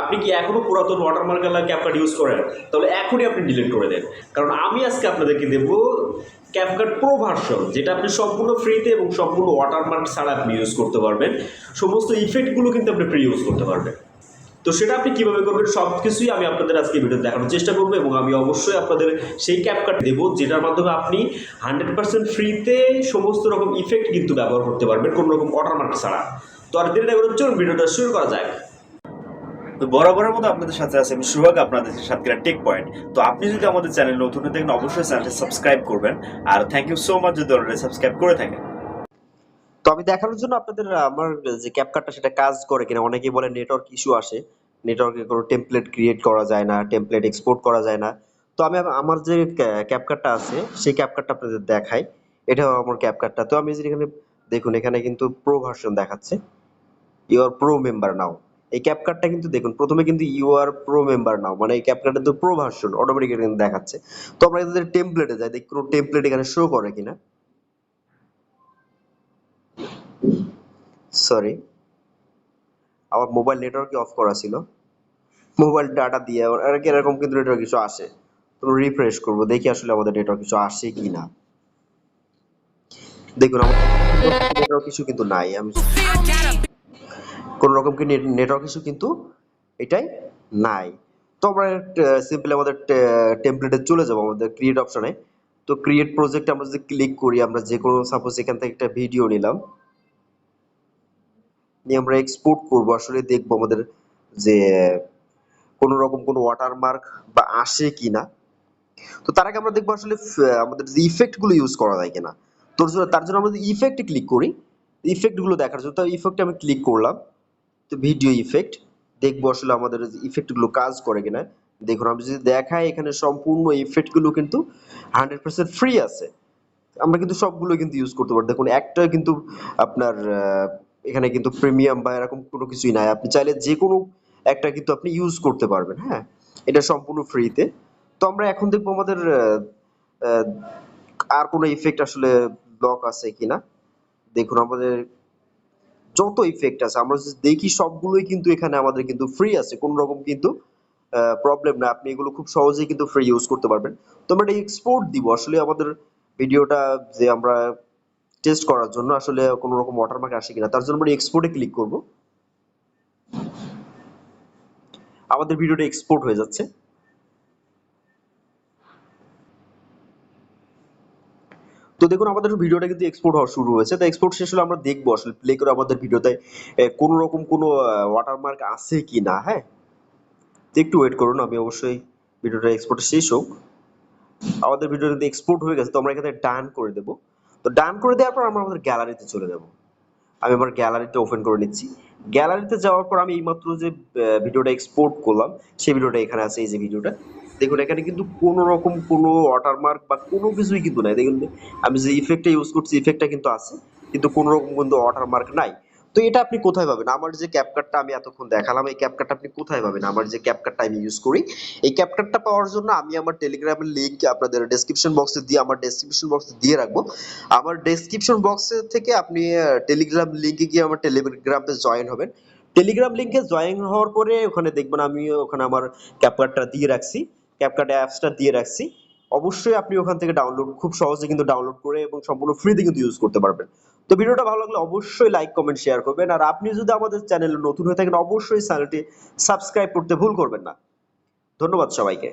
আপনি কি এখনও পুরাতন ওয়াটারমার্ক আলা ক্যাপকাট ইউজ করেন? তাহলে এখনই আপনি ডিলিট করে দেন। কারণ আমি আজকে আপনাদেরকে দেবো ক্যাপকাট প্রো ভার্সন যেটা আপনি সম্পূর্ণ ফ্রিতে এবং সম্পূর্ণ ওয়াটারমার্ক ছাড়া আপনি ইউজ করতে পারবেন। সমস্ত ইফেক্টগুলো কিন্তু আপনি ফ্রি ইউজ করতে পারবেন। তো সেটা আপনি কীভাবে করবেন সব কিছুই আমি আপনাদের আজকে ভিডিও দেখানোর চেষ্টা করব এবং আমি অবশ্যই আপনাদের সেই ক্যাপকাট দেবো, যেটার মাধ্যমে আপনি হান্ড্রেড পার্সেন্ট ফ্রিতে সমস্ত রকম ইফেক্ট কিন্তু ব্যবহার করতে পারবেন, কোনো রকম ওয়াটারমার্ক ছাড়া। তো আর দেরি না করে চলুন ভিডিওটা শুরু করা যাক। তো বরাবরের মতো আপনাদের সাথে আছে আমি সুহাগ আপনাদের সাথে টেক পয়েন্ট তো আপনি যদি আমাদের চ্যানেল নতুন হয়ে থাকেন, অবশ্যই চ্যানেলটি সাবস্ক্রাইব করবেন। আর থ্যাংক ইউ সো মাচ যদি অলরেডি সাবস্ক্রাইব করে থাকেন। তো আমি দেখানোর জন্য আপনাদের, আমার যে ক্যাপকাটটা সেটা কাজ করে কিনা, অনেকেই বলে নেটওয়ার্ক ইস্যু আসে। নেটওয়ার্কে কোনো টেমপ্লেট ক্রিয়েট করা যায় না টেমপ্লেট এক্সপোর্ট করা যায় না। তো আমি আমার যে ক্যাপকাটটা আছে, সেই ক্যাপকাটটা আপনাদের দেখাই। এটা আমার ক্যাপকাটটা তো আমি এখানে, দেখুন, এখানে কিন্তু প্রো ভার্সন দেখাচ্ছে। You are pro member now এই ক্যাপকাটটা কিন্তু দেখুন, প্রথমে কিন্তু you are pro member now মানে এই ক্যাপকাটটা তো প্রো ভার্সন অটোমেটিক কিন্তু দেখাচ্ছে। তো আমরা এদের টেমপ্লেটে যাই, দেখি কোনো টেমপ্লেট এখানে শো করে কিনা। সরি আমার মোবাইল নেটওয়ার্ক অফ করা ছিল। মোবাইল ডাটা দিয়ে, আর কি এরকম কিন্তু নেটওয়ার্ক কিছু আসে। তো রিফ্রেশ করব, দেখি আসলে আমাদের নেটওয়ার্ক কিছু আসে কি না দেখুন, আমার নেটওয়ার্ক কিছু কিন্তু নাই, আমি কোন রকম কি নেটওয়ার্ক ইস্যু কিন্তু এটাই নাই। তো আমরা সিম্পলি আমাদের টেমপ্লেটে চলে যাব আমাদের ক্রিয়েট অপশনে তো ক্রিয়েট প্রজেক্ট আমরা যদি ক্লিক করি, আমরা যে কোনো সাপোজ এখান থেকে একটা ভিডিও নিলাম। নিয়ে আমরা এক্সপোর্ট করব। আসলে দেখব আমাদের যে কোনো রকম কোনো ওয়াটারমার্ক বা আসে কিনা। তো তার আগে আমরা দেখব আসলে আমাদের যে ইফেক্টগুলো ইউজ করা যায় কিনা। তোর জন্য, তার জন্য আমরা ইফেক্টে ক্লিক করি ইফেক্টগুলো দেখার জন্য, তো ইফেক্টে আমি ক্লিক করলাম। তো ভিডিও ইফেক্ট দেখব আসলে আমাদের ইফেক্টগুলো কাজ করে কিনা। দেখুন, আমি যদি দেখাই এখানে সম্পূর্ণ ইফেক্টগুলো কিন্তু হান্ড্রেড পার্সেন্ট ফ্রি আছে। আমরা কিন্তু সবগুলো কিন্তু ইউজ করতে পারি। দেখুন একটা কিন্তু আপনার এখানে কিন্তু প্রিমিয়াম বা এরকম কোনো কিছুই নাই। আপনি চাইলে যে কোনো একটা কিন্তু আপনি ইউজ করতে পারবেন হ্যাঁ? এটা সম্পূর্ণ ফ্রিতে তো আমরা এখন দেখব আমাদের আর কোনো ইফেক্ট আসলে ব্লক আছে কিনা। দেখুন, আমাদের যত ইফেক্ট আছে, আমরা যদি দেখি সবগুলোই কিন্তু এখানে আমাদের কিন্তু ফ্রি আছে। কোনো রকম কিন্তু প্রবলেম না। আপনি এগুলো খুব সহজেই কিন্তু ফ্রি ইউজ করতে পারবেন। তো আমরা এটা এক্সপোর্ট দিব। আসলে আমাদের ভিডিওটা যে আমরা টেস্ট করার জন্য আসলে কোনো রকম ওয়াটারমার্ক আসে কিনা, তার জন্য আমরা এক্সপোর্টে ক্লিক করব। আমাদের ভিডিওটা এক্সপোর্ট হয়ে যাচ্ছে। তো দেখুন, আমাদের ভিডিওটা কিন্তু এক্সপোর্ট হওয়া শুরু হয়েছে। তো এক্সপোর্ট শেষ হলে আমরা দেখব আসলে প্লে করে আমাদের ভিডিওতে কোনো রকম কোনো ওয়াটারমার্ক আছে কি না হ্যাঁ? একটু ওয়েট করুন, আমি অবশ্যই ভিডিওটা এক্সপোর্ট শেষ হোক। আমাদের ভিডিও কিন্তু এক্সপোর্ট হয়ে গেছে, তো আমরা এখানে ডান করে দেব। তো ডান করে দেওয়ার পর আমরা আমাদের গ্যালারিতে চলে যাব। আমি আমার গ্যালারিটা ওপেন করে নিচ্ছি। গ্যালারিতে যাওয়ার পর আমি এইমাত্র যে ভিডিওটা এক্সপোর্ট করলাম, সেই ভিডিওটা এখানে আছে, এই যে ভিডিওটা। দেখুন, এখানে কিন্তু কোনো রকম কোনো ওয়াটারমার্ক বা কোনো কিছুই কিন্তু নাই। দেখুন, আমি যে ইফেক্টটা ইউজ করছি ইফেক্টটা কিন্তু আছে, কিন্তু কোনো রকম কিন্তু ওয়াটারমার্ক নাই। তো এটা আপনি কোথায় পাবেন? আমার যে ক্যাপকাটটা আমি এতক্ষণ দেখালাম, এই ক্যাপকাটটা আপনি কোথায় পাবেন? আমার যে ক্যাপকাটটা আমি ইউজ করি, এই ক্যাপকাটটা পাওয়ার জন্য আমি আমার টেলিগ্রামের লিংক আপনাদের ডেসক্রিপশন বক্সে দিয়ে, আমার ডেসক্রিপশন বক্সে দিয়ে রাখব। আমার ডেসক্রিপশন বক্সে থেকে আপনি টেলিগ্রাম লিঙ্কে গিয়ে আমার টেলিগ্রামে জয়েন হবেন। টেলিগ্রাম লিঙ্কে জয়েন হওয়ার পরে ওখানে দেখবেন আমি ওখানে আমার ক্যাপকাটটা দিয়ে রাখছি। ক্যাপকাট অ্যাপসটা দিয়ে রাখছি। অবশ্যই আপনি ওখান থেকে ডাউনলোড খুব সহজে কিন্তু ডাউনলোড করে এবং সম্পূর্ণ ফ্রিতে কিন্তু ইউজ করতে পারবেন। তো ভিডিওটা ভালো লাগলে অবশ্যই লাইক কমেন্ট শেয়ার করবেন। আর আপনি যদি আমাদের চ্যানেলে নতুন হয়ে থাকেন, অবশ্যই চ্যানেলটি সাবস্ক্রাইব করতে ভুল করবেন না। ধন্যবাদ সবাইকে।